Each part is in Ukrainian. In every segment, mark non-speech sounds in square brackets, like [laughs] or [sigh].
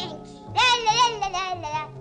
Pinky. La la la la la la.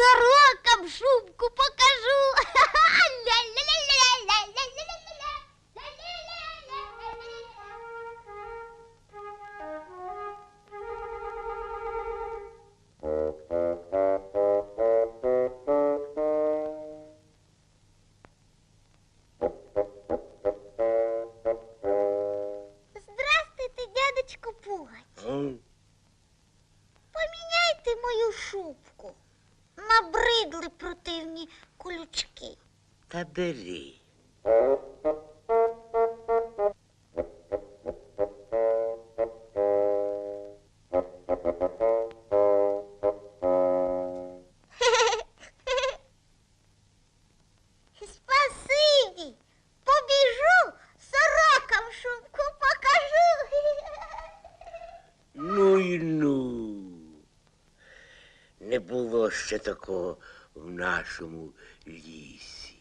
сорокам шубку покажу. [laughs] Ля-ля-ля-ля-ля-ля. Та бери. Спасибі. Побіжу, сорокам шубку покажу. Ну і ну. Не було ще такого в нашому лісі.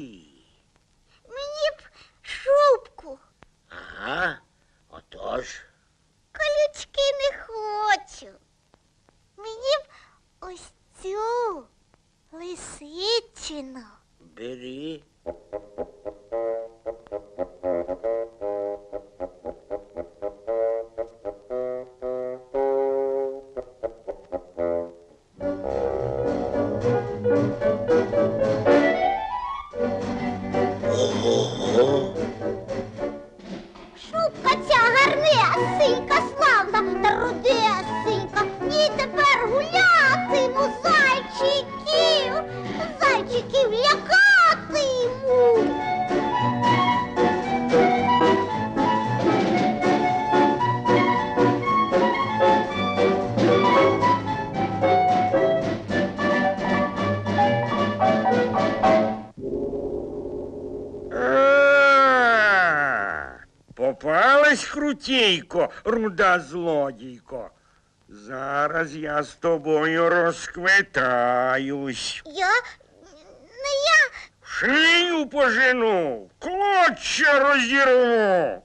Ти. мені б шубку. Ага, отож. Колючки не хочу. Мені б ось цю лисичину. Бери. Зайчиків лякатиму. А, Попалась крутійко, руда злодійко. Зараз я з тобою розквитаюсь. Я не я. Шию пожену, клоччя розірву.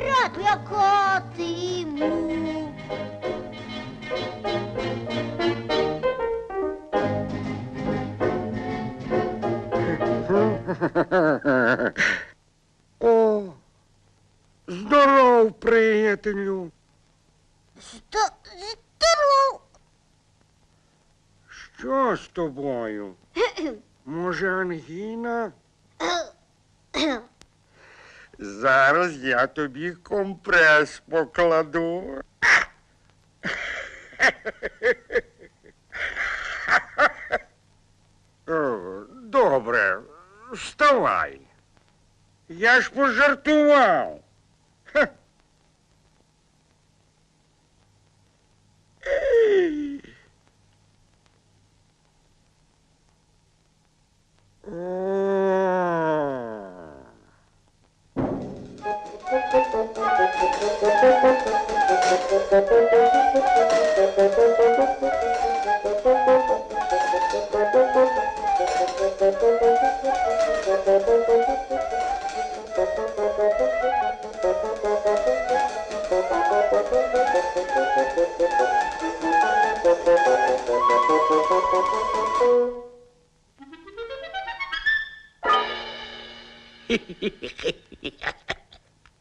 Всіх звірят лякатиму. О, здоров, приятелю. Сто- Здоров. Що з тобою? Може, ангіна? Зараз я тобі компрес покладу. Добре, вставай. Я ж пожартував. О.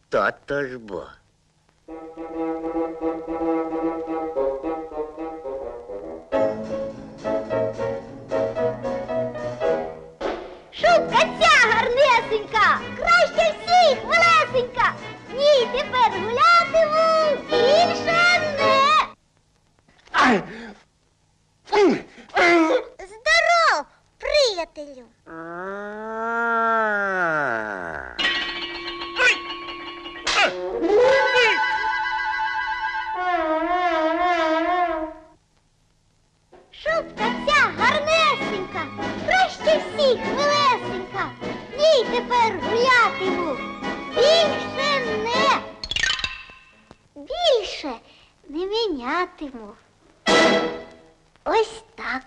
Тот-то ж бог. Шубка ця гарнесенька, краще всіх, малесенька. Ні, тепер гулятиму, Шубка ця гарнесенька, краще всіх, милесенька. Їй тепер гулятиму. Більше не. Більше не мінятиму. Ось так.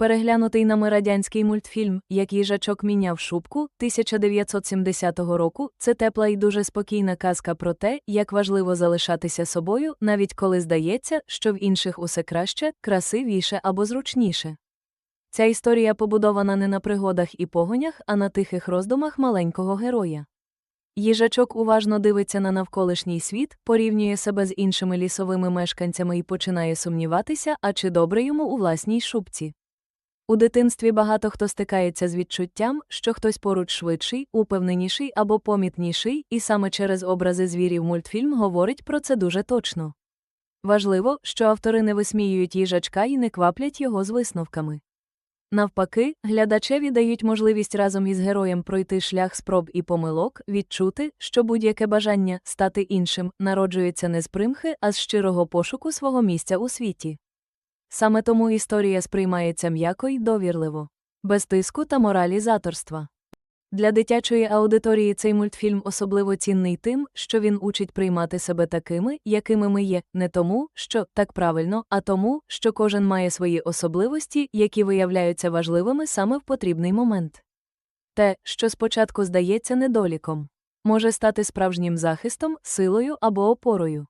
Переглянутий нами радянський мультфільм Як їжачок міняв шубку 1970 року це тепла і дуже спокійна казка про те, як важливо залишатися собою, навіть коли здається, що в інших усе краще, красивіше або зручніше. Ця історія побудована не на пригодах і погонях, а на тихих роздумах маленького героя. Їжачок уважно дивиться на навколишній світ, порівнює себе з іншими лісовими мешканцями і починає сумніватися, а чи добре йому у власній шубці. У дитинстві багато хто стикається з відчуттям, що хтось поруч швидший, упевненіший або помітніший, і саме через образи звірів мультфільм говорить про це дуже точно. Важливо, що автори не висміюють їжачка і не кваплять його з висновками. Навпаки, глядачеві дають можливість разом із героєм пройти шлях спроб і помилок, відчути, що будь-яке бажання стати іншим народжується не з примхи, а з щирого пошуку свого місця у світі. Саме тому історія сприймається м'яко й довірливо, без тиску та моралізаторства. Для дитячої аудиторії цей мультфільм особливо цінний тим, що він учить приймати себе такими, якими ми є, не тому, що так правильно, а тому, що кожен має свої особливості, які виявляються важливими саме в потрібний момент. Те, що спочатку здається недоліком, може стати справжнім захистом, силою або опорою.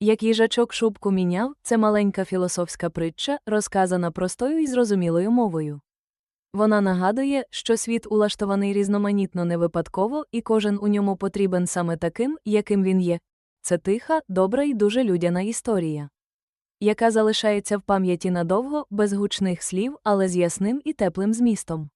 Як їжачок шубку міняв, це маленька філософська притча, розказана простою і зрозумілою мовою. Вона нагадує, що світ улаштований різноманітно не випадково, і кожен у ньому потрібен саме таким, яким він є. Це тиха, добра і дуже людяна історія, яка залишається в пам'яті надовго, без гучних слів, але з ясним і теплим змістом.